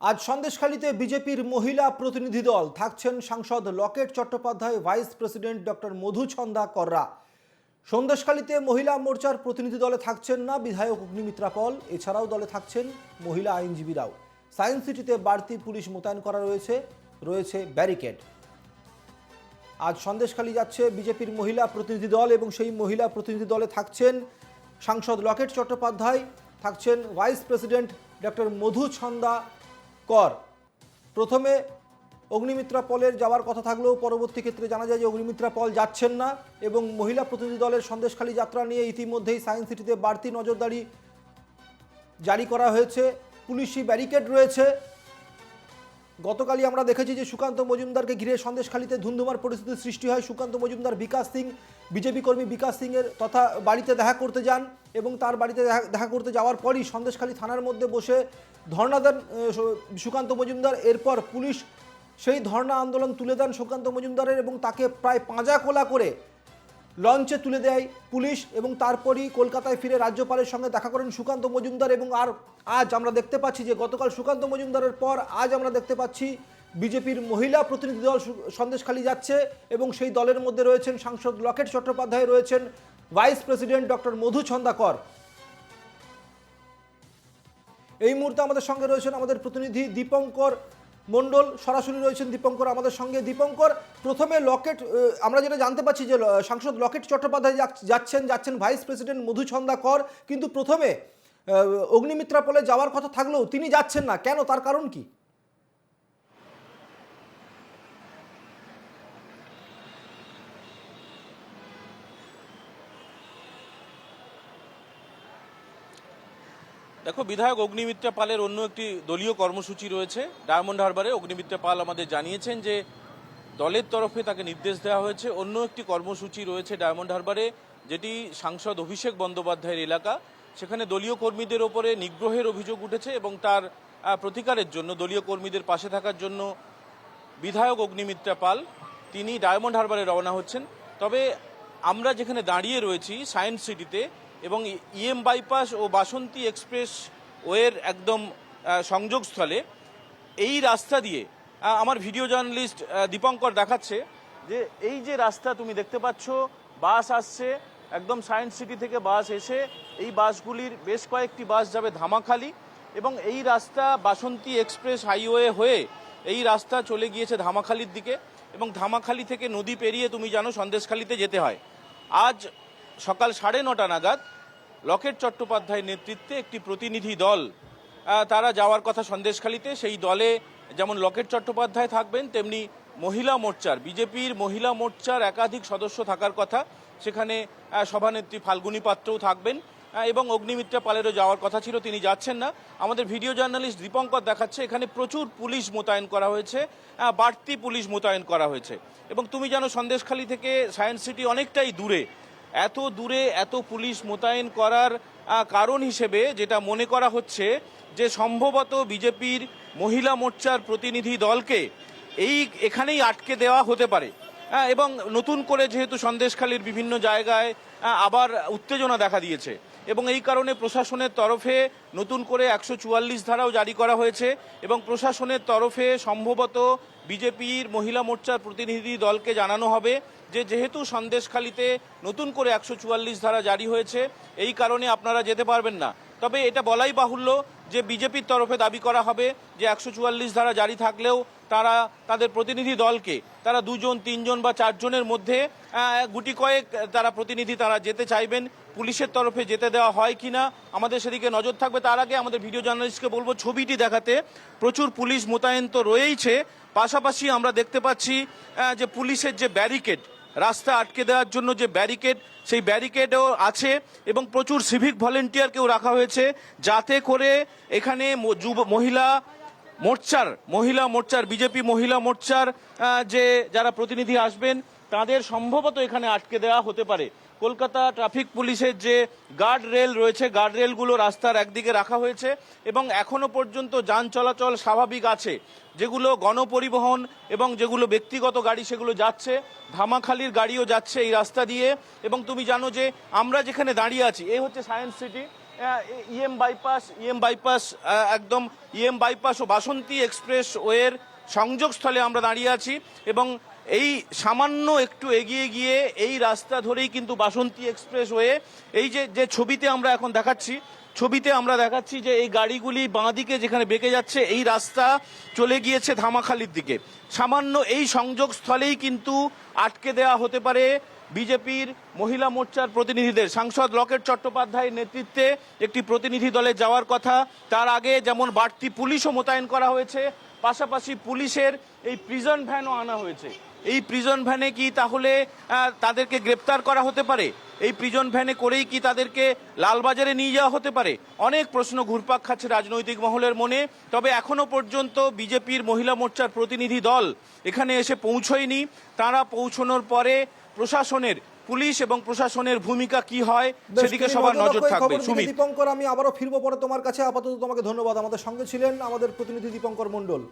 আজ সন্দেশখালীতে বিজেপির মহিলা প্রতিনিধি দল থাকছেন সাংসদ Locket Chattopadhyay, vice president doctor Madhuchhanda কররা। সন্দেশখালীতে মহিলা মোর্চার প্রতিনিধি দলে থাকছেন না বিধায়ক অগ্নিমিত্রা পল, এছাড়াও দলে থাকছেন মহিলা আইনজীবীরাও। সায়েন্স সিটিতে বাড়তি পুলিশ মোতায়েন করা রয়েছে রয়েছে ব্যারিকেড। আজ সন্দেশখালী যাচ্ছে বিজেপির মহিলা প্রতিনিধি দল এবং সেই মহিলা প্রতিনিধি দলে থাকছেন সাংসদ লকেট চট্টোপাধ্যায়, থাকছেন vice president doctor Madhu Chhanda Kar. প্রথমে অগ্নিমিত্রা পলের যাওয়ার কথা থাকলেও পরবর্তী ক্ষেত্রে জানা যায় যে অগ্নিমিত্রা পল যাচ্ছেন না এবং মহিলা প্রতিনিধি দলের সন্দেশখালী যাত্রা নিয়ে ইতিমধ্যেই সায়েন্স সিটিতে বাড়তি নজরদারি জারি করা হয়েছে। পুলিশি ব্যারিকেড রয়েছে। গতকালই আমরা দেখেছি যে সুকান্ত মজুমদারকে ঘিরে সন্দেশখালীতে ধুন্ধুমার পরিস্থিতির সৃষ্টি হয়। সুকান্ত মজুমদার বিকাশ সিং, বিজেপি কর্মী বিকাশ সিংয়ের তথা বাড়িতে দেখা করতে যান এবং তার বাড়িতে দেখা- দেখা করতে যাওয়ার পরই সন্দেশখালী থানার মধ্যে বসে ধর্ণা দেন সুকান্ত মজুমদার। এরপর পুলিশ সেই ধর্ণা আন্দোলন তুলে দেন সুকান্ত মজুমদারের এবং তাকে প্রায় পাঁজা কোলা করে লঞ্চে তুলে দেয় পুলিশ এবং তারপরই কলকাতায় ফিরে রাজ্যপালের সঙ্গে দেখা করেন সুকান্ত মজুমদার এবং আর আজ আমরা দেখতে পাচ্ছি যে গতকাল সুকান্ত মজুমদারের পর আজ আমরা দেখতে পাচ্ছি বিজেপির মহিলা প্রতিনিধি দল সন্দেশখালী যাচ্ছে এবং সেই দলের মধ্যে রয়েছেন সাংসদ লকেট চট্টোপাধ্যায়, রয়েছেন vice president doctor Madhu Chhandakar. এই মুহূর্তে আমাদের সঙ্গে রয়েছেন আমাদের প্রতিনিধি দীপঙ্কর মণ্ডল সরাসরি রয়েছেন দীপঙ্কর আমাদের সঙ্গে। দীপঙ্কর, প্রথমে লকেট আমরা যেটা জানতে পারছি যে সাংসদ লকেট চট্টোপাধ্যায় যাচ্ছেন যাচ্ছেন ভাইস প্রেসিডেন্ট মধুছন্দা কর, কিন্তু প্রথমে অগ্নিমিত্রা পলে যাওয়ার কথা থাকলেও তিনি যাচ্ছেন না। কেন? তার কারণ কি? দেখো, বিধায়ক অগ্নিমিত্রা পালের অন্য একটি দলীয় কর্মসূচি রয়েছে। ডায়মন্ড হারবারে অগ্নিমিত্রা পাল আমাদের জানিয়েছেন যে, দলের তরফে তাকে নির্দেশ দেওয়া হয়েছে। অন্য একটি কর্মসূচি রয়েছে ডায়মন্ড হারবারে, যেটি সাংসদ অভিষেক বন্দ্যোপাধ্যায়ের এলাকা। সেখানে দলীয় কর্মীদের ওপরে নিগ্রহের অভিযোগ উঠেছে এবং তার প্রতিকারের জন্য, দলীয় কর্মীদের পাশে থাকার জন্য বিধায়ক অগ্নিমিত্রা পাল, তিনি ডায়মন্ড হারবারে রওনা হচ্ছেন। তবে আমরা যেখানে দাঁড়িয়ে রয়েছি, সায়েন্স সিটিতে এবং ইএম বাইপাস ও বাসন্তী এক্সপ্রেস ওয়ের একদম সংযোগস্থলে এই রাস্তা দিয়ে আমার ভিডিও জার্নালিস্ট দীপঙ্কর দেখাচ্ছে যে এই যে রাস্তা তুমি দেখতে পাচ্ছ, বাস আসছে, একদম সায়েন্স সিটি থেকে বাস এসে এই বাসগুলির বেশ কয়েকটি বাস যাবে ধামাখালি এবং এই রাস্তা বাসন্তী এক্সপ্রেস হাইওয়ে হয়ে এই রাস্তা চলে গিয়েছে ধামাখালির দিকে এবং ধামাখালি থেকে নদী পেরিয়ে তুমি জানো সন্দেশখালিতে যেতে হয়। আজ সকাল সাড়ে নটা নাগাদ লকেট চট্টোপাধ্যায়ের নেতৃত্বে একটি প্রতিনিধি দল তারা যাওয়ার কথা সন্দেশখালিতে। সেই দলে যেমন লকেট চট্টোপাধ্যায় থাকবেন, তেমনি মহিলা মোর্চার, বিজেপির মহিলা মোর্চার একাধিক সদস্য থাকার কথা সেখানে সভানেত্রী ফাল্গুনী পাত্রও থাকবেন এবং অগ্নিমিত্রা পালেরও যাওয়ার কথা ছিল, তিনি যাচ্ছেন না। আমাদের ভিডিও জার্নালিস্ট দীপঙ্কর দেখাচ্ছে, এখানে প্রচুর পুলিশ মোতায়েন করা হয়েছে বাড়তি পুলিশ মোতায়েন করা হয়েছে। এবং তুমি জানো, সন্দেশখালি থেকে সায়েন্স সিটি অনেকটাই দূরে এত দূরে এত পুলিশ মোতায়েন করার কারণ হিসেবে যেটা মনে করা হচ্ছে যে সম্ভবত বিজেপির মহিলা মোর্চার প্রতিনিধি দলকে এই, এখানেই আটকে দেওয়া হতে পারে। এবং নতুন করে যেহেতু সন্দেশখালীর বিভিন্ন জায়গায় আবার উত্তেজনা দেখা দিয়েছে। এবং এই কারণে প্রশাসনের তরফে নতুন করে একশো চুয়াল্লিশ ধারাও জারি করা হয়েছে এবং প্রশাসনের তরফে সম্ভবত বিজেপির মহিলা মোর্চার প্রতিনিধি দলকে জানানো হবে যে যেহেতু সন্দেশখালিতে নতুন করে একশো চুয়াল্লিশ ধারা জারি হয়েছে, এই কারণে আপনারা যেতে পারবেন না। তবে এটা বলাই বাহুল্য যে বিজেপির তরফে দাবি করা হবে যে একশো চুয়াল্লিশ ধারা জারি থাকলেও তারা, তাদের প্রতিনিধি দলকে, তারা দুজন, তিনজন বা চারজনের মধ্যে গুটি কয়েক তারা প্রতিনিধি তারা যেতে চাইবেন। পুলিশের তরফে যেতে দেওয়া হয় কিনা, আমাদের সেদিকে নজর থাকবে। তার আগে আমাদের ভিডিও জার্নালিস্টকে বলব ছবিটি দেখাতে। প্রচুর পুলিশ মোতায়েন তো রয়েইছে। পাশাপাশি আমরা দেখতে পাচ্ছি যে পুলিশের যে ব্যারিকেড রাস্তা আটকে দেওয়ার জন্য যে ব্যারিকেড, সেই ব্যারিকেডও আছে এবং প্রচুর সিভিক ভলেন্টিয়ারকেও রাখা হয়েছে যাতে করে এখানে যুব, মহিলা মোর্চার মহিলা মোর্চার, বিজেপি মহিলা মোর্চার যে যারা প্রতিনিধি আসবেন, তাদের সম্ভবত এখানে আটকে দেওয়া হতে পারে। কলকাতা ট্রাফিক পুলিশের যে গার্ড রেল রয়েছে গার্ড রেলগুলো রাস্তার একদিকে রাখা হয়েছে এবং এখনও পর্যন্ত যান চলাচল স্বাভাবিক আছে। যেগুলো গণপরিবহন এবং যেগুলো ব্যক্তিগত গাড়ি, সেগুলো যাচ্ছে। ধামাখালির গাড়িও যাচ্ছে এই রাস্তা দিয়ে। এবং তুমি জানো যে আমরা যেখানে দাঁড়িয়ে আছি এই হচ্ছে science city EM bypass EM bypass একদম ইএম বাইপাস ও বাসন্তী এক্সপ্রেস ওয়ের সংযোগস্থলে আমরা দাঁড়িয়ে আছি। এবং এই সামান্য একটু এগিয়ে গিয়ে এই রাস্তা ধরেই কিন্তু বাসন্তী এক্সপ্রেস হয়ে এই যে যে ছবিতে আমরা এখন দেখাচ্ছি, ছবিতে আমরা দেখাচ্ছি যে এই গাড়িগুলি বাঁ দিকে যেখানে বেঁকে যাচ্ছে, এই রাস্তা চলে গিয়েছে ধামাখালির দিকে। সামান্য এই সংযোগস্থলেই কিন্তু আটকে দেওয়া হতে পারে বিজেপির মহিলা মোর্চার প্রতিনিধিদের। সাংসদ লকেট চট্টোপাধ্যায়ের নেতৃত্বে একটি প্রতিনিধি দলে যাওয়ার কথা। তার আগে যেমন বাড়তি পুলিশও মোতায়েন করা হয়েছে পাশাপাশি পুলিশের এই প্রিজন ভ্যানও আনা হয়েছে। এই প্রিজন ভ্যানে কি তাহলে তাদেরকে গ্রেপ্তার করা হতে পারে? এই প্রিজন ভ্যানে করেই কি তাদেরকে লালবাজারে নিয়ে যাওয়া হতে পারে? অনেক প্রশ্ন ঘুরপাক খাচ্ছে রাজনৈতিক মহলের মনে, তবে এখনও পর্যন্ত বিজেপির মহিলা মোর্চার প্রতিনিধি দল এখানে এসে পৌঁছয়নি। তারা পৌঁছনোর পরে প্রশাসনের পুলিশ এবং প্রশাসনের ভূমিকা কি হয় সেদিকে সবার নজর থাকবে। সুমিত। দীপঙ্কর আমি আবারও ফিরবো পরে তোমার কাছে। আপাতত তোমাকে ধন্যবাদ। আমাদের সঙ্গে ছিলেন আমাদের প্রতিনিধি দীপঙ্কর মণ্ডল।